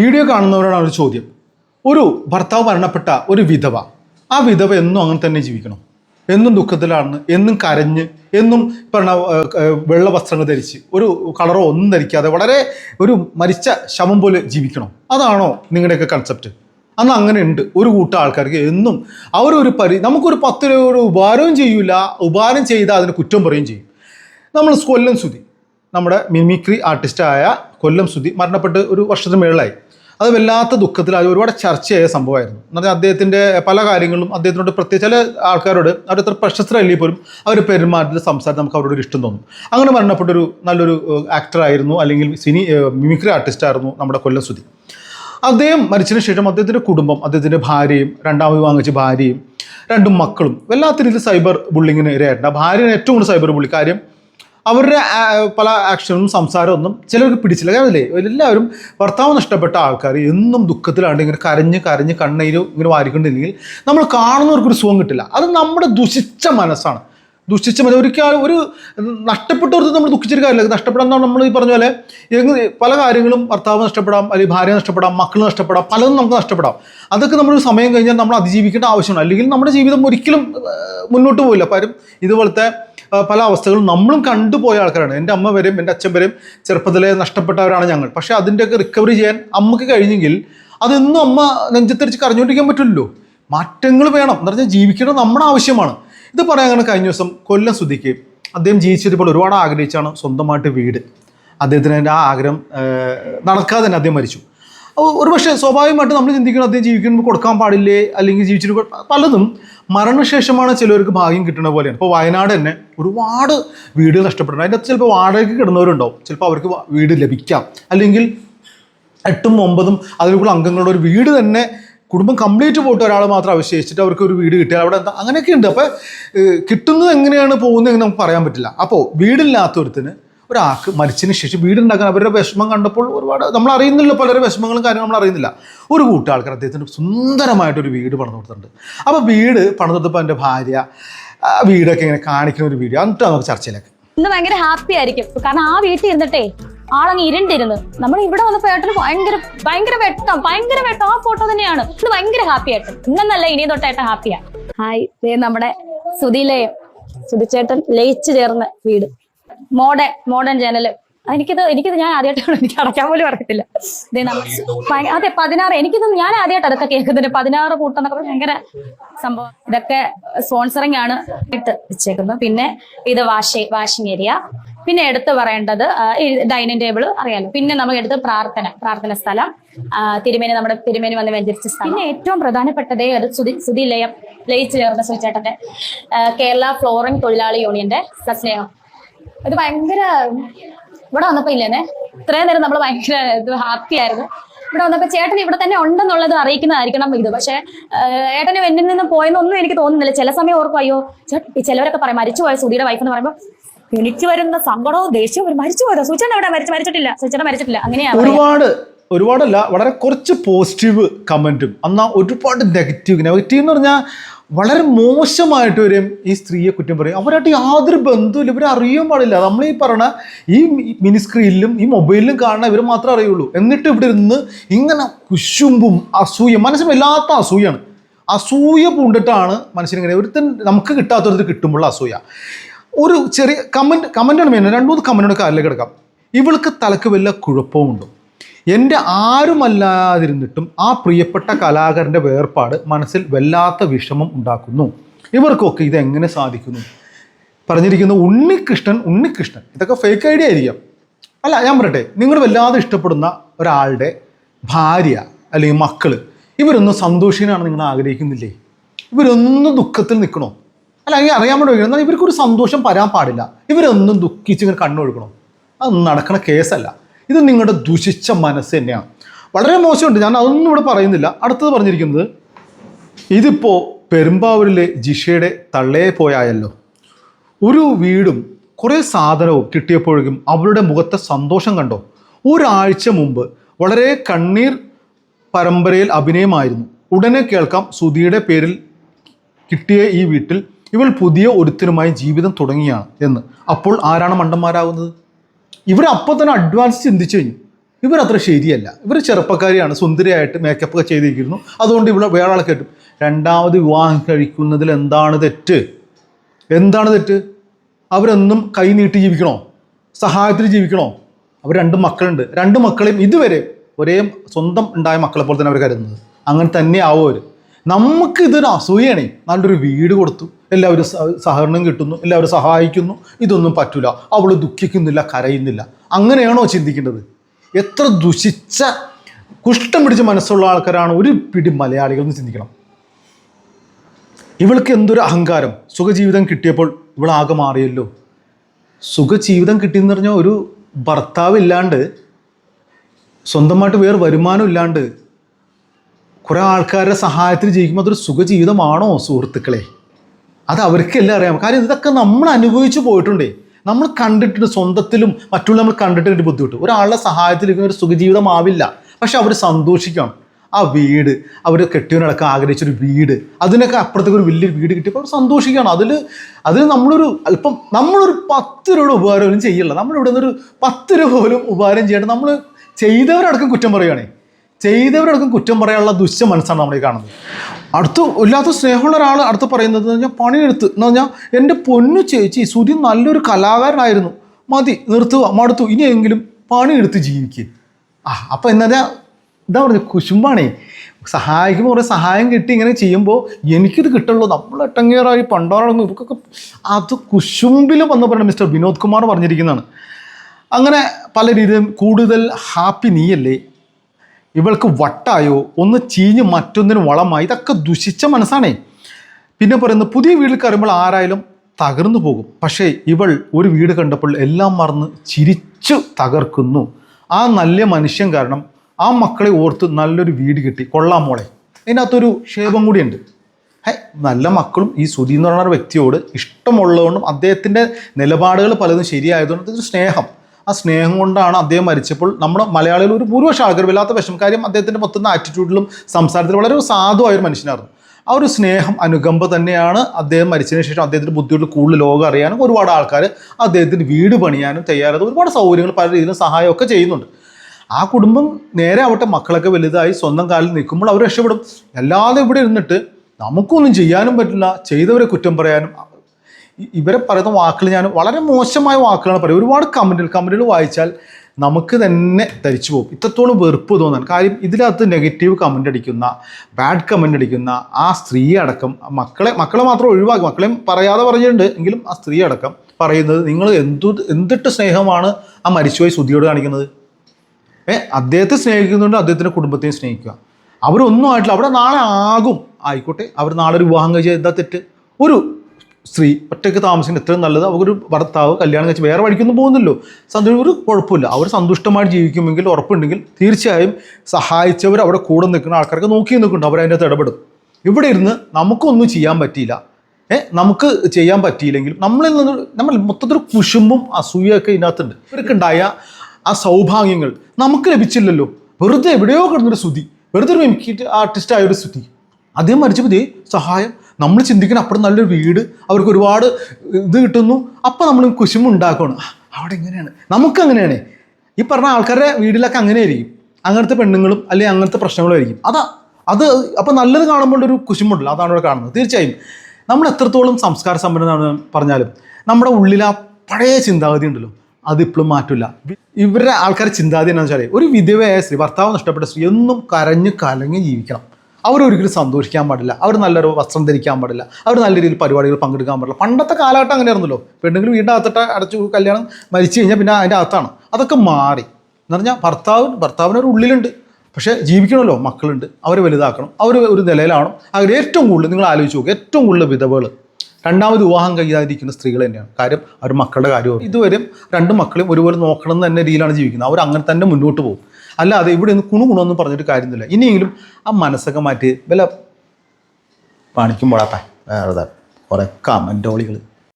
Video കാണുന്നവരോടാണ് ഒരു ചോദ്യം. ഒരു ഭർത്താവ് മരണപ്പെട്ട ഒരു വിധവ ആ വിധവ എന്നും അങ്ങനെ തന്നെ ജീവിക്കണം? എന്നും ദുഃഖത്തിലാണ് എന്നും കരഞ്ഞ് എന്നും പറഞ്ഞ വെള്ള വസ്ത്രങ്ങൾ ധരിച്ച് ഒരു കളറോ ഒന്നും ധരിക്കാതെ വളരെ ഒരു മരിച്ച ശവം പോലെ ജീവിക്കണം? അതാണോ നിങ്ങളുടെയൊക്കെ കൺസെപ്റ്റ് അന്ന് അങ്ങനെ ഉണ്ട്. ഒരു കൂട്ടം ആൾക്കാർക്ക് എന്നും അവരൊരു പരി നമുക്കൊരു പത്ത് ഒരു ഉപകാരവും ചെയ്യൂല ഉപകാരം ചെയ്താൽ അതിന് കുറ്റം പറയുകയും ചെയ്യും. നമ്മൾ കൊല്ലം സുതി നമ്മുടെ മിമിക്രി ആർട്ടിസ്റ്റായ കൊല്ലം സുതി മരണപ്പെട്ട് ഒരു വർഷത്തിന് മേളിലായി. അത് വല്ലാത്ത ദുഃഖത്തിൽ അത് ഒരുപാട് ചർച്ചയായ സംഭവമായിരുന്നു. എന്ന് പറഞ്ഞാൽ അദ്ദേഹത്തിന്റെ പല കാര്യങ്ങളും അദ്ദേഹത്തിനോട് പ്രത്യേക ചില ആൾക്കാരോട് അവർ എത്ര പ്രശസ്തരല്ലേ പോലും അവർ പെരുമാറ്റത്തിൽ സംസാരം നമുക്ക് അവരോട് ഒരു ഇഷ്ടം തോന്നും. അങ്ങനെ മരണപ്പെട്ടൊരു നല്ലൊരു ആക്ടറായിരുന്നു അല്ലെങ്കിൽ സിനി മിമിക്രി ആർട്ടിസ്റ്റായിരുന്നു നമ്മുടെ കൊല്ലം സുധി. അദ്ദേഹം മരിച്ചതിന് ശേഷം അദ്ദേഹത്തിന്റെ കുടുംബം അദ്ദേഹത്തിന്റെ ഭാര്യയും രണ്ടാമത് വാങ്ങിച്ച ഭാര്യയും രണ്ടും മക്കളും വല്ലാത്ത രീതിയിൽ സൈബർ ബുള്ളിങ്ങിന് ഇരയായിട്ടുണ്ട്. ആ ഭാര്യയാണ് ഏറ്റവും കൂടുതൽ സൈബർ ബുള്ളി. കാര്യം അവരുടെ പല ആക്ഷനും സംസാരവും ഒന്നും ചിലർക്ക് പിടിച്ചില്ല. കാരണം അല്ലേ എല്ലാവരും ഭർത്താവ് നഷ്ടപ്പെട്ട ആൾക്കാർ എന്നും ദുഃഖത്തിലാണ് ഇങ്ങനെ കരഞ്ഞ് കരഞ്ഞ് കണ്ണീര് ഇങ്ങനെ വാരിക്കൊണ്ടില്ലെങ്കിൽ നമ്മൾ കാണുന്നവർക്കൊരു സുഖം കിട്ടില്ല. അത് നമ്മുടെ ദുഷിച്ച മനസ്സാണ്. ദുഷിച്ച മനസ്സ്. ഒരിക്കലും ഒരു നഷ്ടപ്പെട്ടവർക്ക് നമ്മൾ ദുഃഖിച്ചൊരു കാര്യമില്ല. നഷ്ടപ്പെടാൻ നമ്മൾ ഈ പറഞ്ഞ പോലെ പല കാര്യങ്ങളും ഭർത്താവ് നഷ്ടപ്പെടാം അല്ലെങ്കിൽ ഭാര്യ നഷ്ടപ്പെടാം മക്കൾ നഷ്ടപ്പെടാം പലതും നമുക്ക് നഷ്ടപ്പെടാം. അതൊക്കെ നമ്മൾ സമയം കഴിഞ്ഞാൽ നമ്മൾ അതിജീവിക്കേണ്ട ആവശ്യമാണ്. അല്ലെങ്കിൽ നമ്മുടെ ജീവിതം ഒരിക്കലും മുന്നോട്ട് പോകില്ല പലരും ഇതുപോലത്തെ പല അവസ്ഥകളും നമ്മളും കണ്ടുപോയ ആൾക്കാരാണ്. എന്റെ അമ്മ വരെയും എന്റെ അച്ഛൻ വരെയും ചെറുപ്പത്തിലെ നഷ്ടപ്പെട്ടവരാണ് ഞങ്ങൾ. പക്ഷേ അതിന്റെയൊക്കെ റിക്കവറി ചെയ്യാൻ അമ്മയ്ക്ക് കഴിഞ്ഞെങ്കിൽ അതെന്നും അമ്മ നെഞ്ചത്തിരിച്ച് കറിഞ്ഞുകൊണ്ടിരിക്കാൻ പറ്റില്ലല്ലോ. മാറ്റങ്ങൾ വേണം. എന്ന് പറഞ്ഞാൽ ജീവിക്കേണ്ടത് നമ്മുടെ ആവശ്യമാണ്. ഇത് പറയാനാണ് കഴിഞ്ഞ ദിവസം കൊല്ലം സുധിക്ക് അദ്ദേഹം ജീവിച്ചിരുമ്പോൾ ഒരുപാട് ആഗ്രഹിച്ചാണ് സ്വന്തമായിട്ട് വീട്. അദ്ദേഹത്തിന് ആ ആഗ്രഹം നടക്കാതെ തന്നെ അദ്ദേഹം മരിച്ചു. ഒരുപക്ഷെ സ്വാഭാവികമായിട്ട് നമ്മൾ ചിന്തിക്കണം അദ്ദേഹം ജീവിക്കുമ്പോൾ കൊടുക്കാൻ പാടില്ലേ? അല്ലെങ്കിൽ ജീവിച്ചിട്ട് പലതും മരണശേഷമാണ് ചിലവർക്ക് ഭാഗ്യം കിട്ടുന്ന പോലെയാണ്. ഇപ്പോൾ വയനാട് തന്നെ ഒരുപാട് വീടുകൾ നഷ്ടപ്പെടുന്നു. അതിന്റെ ചിലപ്പോൾ വാടകയ്ക്ക് കിടന്നവരുണ്ടാവും. ചിലപ്പോൾ അവർക്ക് വീട് ലഭിക്കാം. അല്ലെങ്കിൽ എട്ടും ഒമ്പതും അതിലുള്ള അംഗങ്ങളുടെ ഒരു വീട് തന്നെ കുടുംബം കംപ്ലീറ്റ് പോയിട്ട് ഒരാൾ മാത്രം അവശേഷിച്ചിട്ട് അവർക്ക് ഒരു വീട് കിട്ടിയാൽ അവിടെ എന്താ അങ്ങനെയൊക്കെ ഉണ്ട്. അപ്പോൾ കിട്ടുന്നത് എങ്ങനെയാണ് പോകുന്നത് എങ്ങനെ നമുക്ക് പറയാൻ പറ്റില്ല. അപ്പോൾ വീടില്ലാത്തൊരുത്തിന് ഒരാൾക്ക് മരിച്ചതിന് ശേഷം വീടുണ്ടാക്കാൻ അവരുടെ വിഷമം കണ്ടപ്പോൾ ഒരുപാട് നമ്മൾ അറിയുന്നില്ല പലരും വിഷമങ്ങളും കാര്യങ്ങളും നമ്മൾ അറിയുന്നില്ല. ഒരു കൂട്ടം ആൾക്കാർ അദ്ദേഹത്തിന് സുന്ദരമായിട്ടൊരു വീട് പണിത് കൊടുത്തിട്ടുണ്ട്. അപ്പോൾ വീട് പണം കൊടുത്തപ്പോൾ എന്റെ ഭാര്യ വീടൊക്കെ ഇങ്ങനെ കാണിക്കുന്ന ഒരു വീഡിയോ. എന്നിട്ട് നമുക്ക് ചർച്ചയിലേക്ക്. ഇന്ന് ഭയങ്കര ഹാപ്പി ആയിരിക്കും. കാരണം ആ വീട്ടിൽ ഇരുന്നിട്ടേ ആളങ്ങ് ഇരുണ്ടിരുന്നു. നമ്മൾ ഇവിടെ വന്നപ്പോ ഏട്ടന് ഭയങ്കര ഭയങ്കര വെട്ടം ഭയങ്കര വെട്ടം. ആ ഫോട്ടോ തന്നെയാണ്. ഇന്ന് ഭയങ്കര ഹാപ്പി ആയിട്ട്. ഇന്നല്ല ഇനി തൊട്ടേട്ടൻ ഹാപ്പിയാ. ഹായ് നമ്മുടെ സുധിലയം സുധിച്ചേട്ടൻ ലയിച്ചു ചേർന്ന വീട്. മോഡേൺ മോഡേൺ ജനൽ എനിക്കിത് എനിക്കിത് ഞാൻ ആദ്യമായിട്ടാണ് എനിക്ക് അടയ്ക്കാൻ പോലും അറിയത്തില്ല. അതെ പതിനാറ്. എനിക്കിത് ഞാൻ ആദ്യമായിട്ട് അതൊക്കെ കേൾക്കുന്നുണ്ട്. പതിനാറ് കൂട്ടം എന്നൊക്കെ പറഞ്ഞാൽ ഭയങ്കര സംഭവം. ഇതൊക്കെ സ്പോൺസറിങ് ആണ് ഇട്ട് വെച്ചേക്കുന്നത്. പിന്നെ ഇത് വാഷ് വാഷിംഗ് ഏരിയ പിന്നെ എടുത്തു പറയേണ്ടത് ഡൈനിങ് ടേബിൾ അറിയാലോ. പിന്നെ നമുക്ക് എടുത്ത് പ്രാർത്ഥന പ്രാർത്ഥന സ്ഥലം. തിരുമേനി നമ്മുടെ തിരുമേനി വന്ന് വെഞ്ചരിച്ച സ്ഥലം. പിന്നെ ഏറ്റവും പ്രധാനപ്പെട്ടതേ അത് സുതി സുതി ലയം ലയിച്ചു ചേർന്ന സുചേട്ടന്റെ കേരള ഫ്ലോറിംഗ് തൊഴിലാളി യൂണിയന്റെ സസ്നേഹം. ഇത് ഭയങ്കര ഇവിടെ വന്നപ്പോ ഇല്ലേ ഇത്രയും നേരം നമ്മൾ ഭയങ്കര ഹാപ്പി ആയിരുന്നു. ഇവിടെ വന്നപ്പോ ചേട്ടൻ ഇവിടെ തന്നെ ഉണ്ടെന്നുള്ളത് അറിയിക്കുന്നതായിരിക്കണം ഇത്. പക്ഷെ ഏട്ടന് എന്നിൽ നിന്ന് പോയെന്നൊന്നും എനിക്ക് തോന്നുന്നില്ല. ചില സമയം ഓർക്കും അയ്യോ ചിലവരൊക്കെ പറയും മരിച്ചു പോയ സുധീയുടെ വൈഫ് എന്ന് പറയുമ്പോൾ എനിക്ക് വരുന്ന സങ്കടവും ദേഷ്യവും ഒരു മരിച്ചു പോയതോ? എവിടെ? മരിച്ചു മരിച്ചിട്ടില്ല. സൂചന മരിച്ചിട്ടില്ല. അങ്ങനെയാണ്. ഒരുപാട് ഒരുപാടല്ല വളരെ കുറച്ച് പോസിറ്റീവ് കമന്റും എന്നാൽ ഒരുപാട് നെഗറ്റീവ് നെഗറ്റീവ് എന്ന് പറഞ്ഞാൽ വളരെ മോശമായിട്ട് വരും ഈ സ്ത്രീയെ കുറ്റം പറയും. അവരായിട്ട് യാതൊരു ബന്ധവുമില്ല ഇവരെ അറിയാൻ പാടില്ല. നമ്മൾ ഈ പറഞ്ഞ ഈ മിനി സ്ക്രീനിലും ഈ മൊബൈലിലും കാണുന്ന ഇവർ മാത്രമേ അറിയുള്ളൂ. എന്നിട്ട് ഇവിടെ ഇരുന്ന് ഇങ്ങനെ കുശുമ്പും അസൂയ മനസ്സിന് വല്ലാത്ത അസൂയാണ്. അസൂയ പൂണ്ടിട്ടാണ് മനുഷ്യനിങ്ങനെ ഒരുത്തൻ നമുക്ക് കിട്ടാത്തൊരു കിട്ടുമ്പോൾ അസൂയ. ഒരു ചെറിയ കമന്റ് കമന്റാണ് മെയിൻ രണ്ട് മൂന്ന് കമന്റിനോട് കാലിലേക്ക് എടുക്കാം. ഇവൾക്ക് തലക്ക് വല്ല കുഴപ്പമുണ്ടോ എന്റെ ആരുമല്ലാതിരുന്നിട്ടും ആ പ്രിയപ്പെട്ട കലാകാരന്റെ വേർപാട് മനസ്സിൽ വല്ലാത്ത വിഷമം ഉണ്ടാക്കുന്നു. ഇവർക്കൊക്കെ ഇതെങ്ങനെ സാധിക്കുന്നു? പറഞ്ഞിരിക്കുന്ന ഉണ്ണികൃഷ്ണൻ ഉണ്ണികൃഷ്ണൻ. ഇതൊക്കെ ഫേക്ക് ഐഡിയ ആയിരിക്കാം. അല്ല ഞാൻ പറയട്ടെ നിങ്ങൾ വല്ലാതെ ഇഷ്ടപ്പെടുന്ന ഒരാളുടെ ഭാര്യ അല്ലെങ്കിൽ മക്കൾ ഇവരൊന്നും സന്തോഷിക്കാനാണ് നിങ്ങൾ ആഗ്രഹിക്കുന്നില്ലേ? ഇവരൊന്നും ദുഃഖത്തിൽ നിൽക്കണോ? അല്ല അങ്ങനെ അറിയാൻ വേണ്ടി. എന്നാൽ ഇവർക്കൊരു സന്തോഷം വരാൻ പാടില്ല. ഇവരൊന്നും ദുഃഖിച്ച് ഇങ്ങനെ കണ്ണൊഴുക്കണം അതൊന്നും നടക്കണ കേസല്ല ഇത് നിങ്ങളുടെ ദുഷിച്ച മനസ്സ് തന്നെയാണ്. വളരെ മോശമുണ്ട്. ഞാൻ അതൊന്നും ഇവിടെ പറയുന്നില്ല. അടുത്തത് പറഞ്ഞിരിക്കുന്നത് ഇതിപ്പോൾ പെരുമ്പാവൂരിലെ ജിഷയുടെ തള്ളയെ പോയായല്ലോ. ഒരു വീടും കുറേ സാധനവും കിട്ടിയപ്പോഴേക്കും അവളുടെ മുഖത്തെ സന്തോഷം കണ്ടോ? ഒരാഴ്ച മുമ്പ് വളരെ കണ്ണീർ പരമ്പരയിൽ അഭിനയമായിരുന്നു. ഉടനെ കേൾക്കാം സുധിയുടെ പേരിൽ കിട്ടിയ ഈ വീട്ടിൽ ഇവൾ പുതിയ ഒരുത്തരുമായി ജീവിതം തുടങ്ങിയാണ് എന്ന്. അപ്പോൾ ആരാണ് മണ്ടന്മാരാകുന്നത്? ഇവർ അപ്പോൾ തന്നെ അഡ്വാൻസ് ചിന്തിച്ചു കഴിഞ്ഞു. ഇവരത്ര ശരിയല്ല. ഇവർ ചെറുപ്പക്കാരിയാണ് സുന്ദരിയായിട്ട് മേക്കപ്പ് ഒക്കെ ചെയ്തിരിക്കുന്നു. അതുകൊണ്ട് ഇവിടെ വേറെ ആളെ കേട്ടു. രണ്ടാമത് വിവാഹം കഴിക്കുന്നതിൽ എന്താണ് തെറ്റ്? എന്താണ് തെറ്റ്? അവരെന്നും കൈ നീട്ടി ജീവിക്കണോ? സഹായത്തിൽ ജീവിക്കണോ? അവർ രണ്ട് മക്കളുണ്ട്. രണ്ട് മക്കളെയും ഇതുവരെ ഒരേ സ്വന്തം ഉണ്ടായ മക്കളെ പോലെ തന്നെ അവർ കരുതുന്നത്. അങ്ങനെ തന്നെ ആവും അവർ നമുക്ക് ഇതൊരു അസൂയാണ് നല്ലൊരു വീട് കൊടുത്തു. എല്ലാവരും സഹ- സഹകരണം കിട്ടുന്നു. എല്ലാവരും സഹായിക്കുന്നു. ഇതൊന്നും പറ്റില്ല അവൾ ദുഃഖിക്കുന്നില്ല കരയുന്നില്ല. അങ്ങനെയാണോ ചിന്തിക്കേണ്ടത്? എത്ര ദുഷിച്ച കുഷ്ടം പിടിച്ച മനസ്സുള്ള ആൾക്കാരാണ് ഒരു പിടി മലയാളികൾ എന്ന് ചിന്തിക്കണം. ഇവൾക്ക് എന്തൊരു അഹങ്കാരം. സുഖജീവിതം കിട്ടിയപ്പോൾ ഇവൾ ആകെ മാറിയല്ലോ. സുഖജീവിതം കിട്ടിയെന്ന് പറഞ്ഞാൽ ഒരു ഭർത്താവ് ഇല്ലാണ്ട് സ്വന്തമായിട്ട് വേറെ വരുമാനം ഇല്ലാണ്ട് കുറേ ആൾക്കാരുടെ സഹായത്തിൽ ജീവിക്കുമ്പോൾ അതൊരു സുഖജീവിതമാണോ സുഹൃത്തുക്കളെ? അത് അവർക്കെല്ലാം അറിയാം. കാര്യം ഇതൊക്കെ നമ്മൾ അനുഭവിച്ചു പോയിട്ടുണ്ടേ. നമ്മൾ കണ്ടിട്ടുണ്ട് സ്വന്തത്തിലും മറ്റുള്ള നമ്മൾ കണ്ടിട്ടുണ്ട് ബുദ്ധിമുട്ട്. ഒരാളുടെ സഹായത്തിലേക്ക് ഒരു സുഖജീവിതമാവില്ല. പക്ഷെ അവർ സന്തോഷിക്കണം. ആ വീട് അവർ കെട്ടിയവനടക്കം ആഗ്രഹിച്ചൊരു വീട് അതിനൊക്കെ അപ്പുറത്തേക്ക് ഒരു വലിയൊരു വീട് കിട്ടിയപ്പോൾ അവർ സന്തോഷിക്കണം. അതിൽ അതിൽ നമ്മളൊരു അല്പം നമ്മളൊരു പത്ത് രൂപയുടെ ഉപകാരം ഒന്നും ചെയ്യില്ല. നമ്മളിവിടെ നിന്നൊരു പത്ത് രൂപ പോലും ഉപകാരം ചെയ്യേണ്ട നമ്മൾ ചെയ്തവരടക്കം കുറ്റം പറയുകയാണേ ചെയ്തവരടക്കം കുറ്റം പറയാനുള്ള ദുശ്യ മനസ്സാണ് നമ്മൾ ഈ കാണുന്നത്. അടുത്ത് ഇല്ലാത്ത സ്നേഹമുള്ള ഒരാൾ അടുത്ത് പറയുന്നത് പറഞ്ഞാൽ പണിയെടുത്ത് എന്ന് പറഞ്ഞാൽ എന്റെ പൊന്നു ചേച്ചി സുധി നല്ലൊരു കലാകാരനായിരുന്നു. മതി നിർത്തുക മടുത്തു. ഇനിയെങ്കിലും പണിയെടുത്ത് ജീവിക്കുക ആ അപ്പം എന്നാ എന്താ പറയുക കുശുമ്പാണേ. സഹായിക്കുമ്പോൾ കുറേ സഹായം കിട്ടി ഇങ്ങനെ ചെയ്യുമ്പോൾ എനിക്കിത് കിട്ടുള്ളൂ. നമ്മൾ എട്ടങ്ങേറായി പണ്ടാറങ്ങും ഇവർക്കൊക്കെ അത് കുശുമ്പിലും വന്ന് പറയുന്നത് മിസ്റ്റർ വിനോദ് കുമാർ പറഞ്ഞിരിക്കുന്നതാണ്. അങ്ങനെ പല രീതിയിലും കൂടുതൽ ഹാപ്പി നീയല്ലേ? ഇവൾക്ക് വട്ടായോ ഒന്ന് ചീഞ്ഞ് മറ്റൊന്നിന് വളമായി. ഇതൊക്കെ ദുഷിച്ച മനസ്സാണേ. പിന്നെ പറയുന്നത് പുതിയ വീട്ടിൽ കയറുമ്പോൾ ആരായാലും തകർന്നു പോകും. പക്ഷേ ഇവൾ ഒരു വീട് കണ്ടപ്പോൾ എല്ലാം മറന്ന് ചിരിച്ചു തകർക്കുന്നു. ആ നല്ല മനുഷ്യൻ കാരണം ആ മക്കളെ ഓർത്ത് നല്ലൊരു വീട് കിട്ടി. കൊള്ളാം മോളെ. അതിനകത്തൊരു ക്ഷേപം കൂടിയുണ്ട്. ഹേ നല്ല മക്കളും ഈ സുധി എന്ന് പറയുന്ന വ്യക്തിയോട് ഇഷ്ടമുള്ളതുകൊണ്ടും അദ്ദേഹത്തിന്റെ നിലപാടുകൾ പലതും ശരിയായതുകൊണ്ടും സ്നേഹം. ആ സ്നേഹം കൊണ്ടാണ് അദ്ദേഹം മരിച്ചപ്പോൾ നമ്മുടെ മലയാളികൾ ഒരു ഭൂരിപക്ഷം ആൾക്കാർ വല്ലാത്ത വിഷമം. കാര്യം അദ്ദേഹത്തിന്റെ മൊത്തം ആറ്റിറ്റ്യൂഡിലും സംസാരത്തിലും വളരെ സാധുവായ ഒരു മനുഷ്യനായിരുന്നു. ആ ഒരു സ്നേഹം അനുകമ്പ തന്നെയാണ് അദ്ദേഹം മരിച്ചതിന് ശേഷം അദ്ദേഹത്തിന്റെ ബുദ്ധിമുട്ട് കൂടുതൽ ലോകം അറിയാനും ഒരുപാട് ആൾക്കാർ അദ്ദേഹത്തിന്റെ വീട് പണിയാനും തയ്യാറായത് ഒരുപാട് സൗകര്യങ്ങൾ പല രീതിയിലും സഹായമൊക്കെ ചെയ്യുന്നുണ്ട്. ആ കുടുംബം നേരെ ആവട്ടെ മക്കളൊക്കെ വലുതായി സ്വന്തം കാലിൽ നിൽക്കുമ്പോൾ അവർ രക്ഷപ്പെടും. അല്ലാതെ ഇവിടെ ഇരുന്നിട്ട് നമുക്കൊന്നും ചെയ്യാനും പറ്റില്ല. ചെയ്തവരെ കുറ്റം പറയാനും ഇവരെ പറയുന്ന വാക്കുകൾ ഞാൻ വളരെ മോശമായ വാക്കുകളാണ് പറയുക. ഒരുപാട് കമന്റുകൾ കമന്റുകൾ വായിച്ചാൽ നമുക്ക് തന്നെ തരിച്ചു പോകും. ഇത്രത്തോളം വെറുപ്പ് തോന്നാൻ. കാര്യം ഇതിനകത്ത് നെഗറ്റീവ് കമന്റ് അടിക്കുന്ന ബാഡ് കമന്റ് അടിക്കുന്ന ആ സ്ത്രീ അടക്കം മക്കളെ മക്കളെ മാത്രം ഒഴിവാക്കി. മക്കളെയും പറയാതെ പറഞ്ഞിട്ടുണ്ട്. എങ്കിലും ആ സ്ത്രീ അടക്കം പറയുന്നത് നിങ്ങൾ എന്തു എന്തിട്ട് സ്നേഹമാണ് ആ മരിച്ചുപോയി ശുദ്ധിയോട് കാണിക്കുന്നത്? ഏ അദ്ദേഹത്തെ സ്നേഹിക്കുന്നുണ്ട് അദ്ദേഹത്തിന്റെ കുടുംബത്തെയും സ്നേഹിക്കുക. അവരൊന്നും ആയിട്ടില്ല. അവിടെ നാളെ ആകും. ആയിക്കോട്ടെ. അവർ നാളെ ഒരു വിവാഹം കഴിച്ചാൽ എന്താ തെറ്റ്? ഒരു സ്ത്രീ ഒറ്റയ്ക്ക് താമസിക്കുന്നത് എത്ര നല്ലത് അവർക്കൊരു ഭർത്താവ് കല്യാണം കഴിച്ച് വേറെ വഴിക്കൊന്നും പോകുന്നില്ലോ സന്തോഷം ഒരു കുഴപ്പമില്ല. അവർ സന്തുഷ്ടമായിട്ട് ജീവിക്കുമെങ്കിൽ ഉറപ്പുണ്ടെങ്കിൽ തീർച്ചയായും സഹായിച്ചവർ അവിടെ കൂടെ നിൽക്കുന്ന ആൾക്കാർക്ക് നോക്കി നിൽക്കുന്നുണ്ട്. അവരതിന്റെ അകത്ത് ഇടപെടും. ഇവിടെ ഇരുന്ന് നമുക്കൊന്നും ചെയ്യാൻ പറ്റിയില്ല. ഏ നമുക്ക് ചെയ്യാൻ പറ്റിയില്ലെങ്കിലും നമ്മളിൽ നിന്ന് നമ്മൾ മൊത്തത്തിൽ കുശുമ്പും അസൂയൊക്കെ ഇതിനകത്തുണ്ട്. ഇവർക്കുണ്ടായ ആ സൗഭാഗ്യങ്ങൾ നമുക്ക് ലഭിച്ചില്ലല്ലോ. വെറുതെ എവിടെയോ കിടന്നൊരു സ്തുതി. വെറുതെ ഒരു മിമിക്രി ആർട്ടിസ്റ്റ് ആയ ഒരു സ്തുതി അദ്ദേഹം മരിച്ചപ്പോൾ സഹായം നമ്മൾ ചിന്തിക്കണം അപ്പോഴും നല്ലൊരു വീട് അവർക്ക് ഒരുപാട് ഇത് കിട്ടുന്നു. അപ്പോൾ നമ്മൾ കുശുമ്പ് ഉണ്ടാക്കണം. അവിടെ എങ്ങനെയാണ് നമുക്ക് അങ്ങനെയാണ്. ഈ പറഞ്ഞ ആൾക്കാരുടെ വീട്ടിലൊക്കെ അങ്ങനെ ആയിരിക്കും അങ്ങനത്തെ പെണ്ണുങ്ങളും അല്ലെങ്കിൽ അങ്ങനത്തെ പ്രശ്നങ്ങളും ആയിരിക്കും. അതാ അത് അപ്പോൾ നല്ലത് കാണുമ്പോൾ ഒരു കുശുമ്പുണ്ടല്ലോ. അതാണ് ഇവിടെ കാണുന്നത്. തീർച്ചയായും നമ്മൾ എത്രത്തോളം സംസ്കാര സമ്പന്നമാണ് പറഞ്ഞാലും നമ്മുടെ ഉള്ളിൽ ആ പഴയ ചിന്താഗതി ഉണ്ടല്ലോ. അതിപ്പോഴും മാറ്റില്ല ഇവരുടെ ആൾക്കാരുടെ ചിന്താഗതി എന്താണെന്ന് വെച്ചാൽ ഒരു വിധവയായ സ്ത്രീ ഭർത്താവ് നഷ്ടപ്പെട്ട സ്ത്രീ എന്നും കരഞ്ഞ് കലങ്ങി ജീവിക്കണം. അവരൊരിക്കലും സന്തോഷിക്കാൻ പാടില്ല. അവർ നല്ലൊരു വസ്ത്രം ധരിക്കാൻ പാടില്ല. അവർ നല്ല രീതിയിൽ പരിപാടികൾ പങ്കെടുക്കാൻ പാടില്ല. പണ്ടത്തെ കാലഘട്ടം അങ്ങനെയായിരുന്നല്ലോ. പെണ്ണുങ്ങൾ വീടിന്റെ അകത്തിട്ട് അടച്ചു കല്യാണം മരിച്ചു കഴിഞ്ഞാൽ പിന്നെ അതിന്റെ അകത്താണ്. അതൊക്കെ മാറി. എന്ന് പറഞ്ഞാൽ ഭർത്താവ് ഭർത്താവിനൊരു ഉള്ളിലുണ്ട്. പക്ഷേ ജീവിക്കണമല്ലോ. മക്കളുണ്ട്. അവരെ വലുതാക്കണം. അവർ ഒരു നിലയിലാവണം. അവർ ഏറ്റവും കൂടുതൽ നിങ്ങൾ ആലോചിച്ച് നോക്കുക ഏറ്റവും കൂടുതൽ വിധവകൾ രണ്ടാമത് വിവാഹം കഴിയാതിരിക്കുന്ന സ്ത്രീകൾ തന്നെയാണ്. കാര്യം അവർ മക്കളുടെ കാര്യമാണ്. ഇതുവരെയും രണ്ട് മക്കളെയും ഒരുപോലെ നോക്കണം എന്ന് തന്നെ രീതിയിലാണ് ജീവിക്കുന്നത്. അവർ അങ്ങനെ തന്നെ മുന്നോട്ട് പോകും. അല്ലാതെ ഇവിടെ നിന്ന് കുണു കുണമെന്ന് പറഞ്ഞിട്ട് കാര്യമൊന്നുമില്ല. ഇനിയെങ്കിലും ആ മനസ്സൊക്കെ മാറ്റി വല്ല പണിക്കുമ്പോഴാ വേറെ കുറേ കമന്റോളികൾ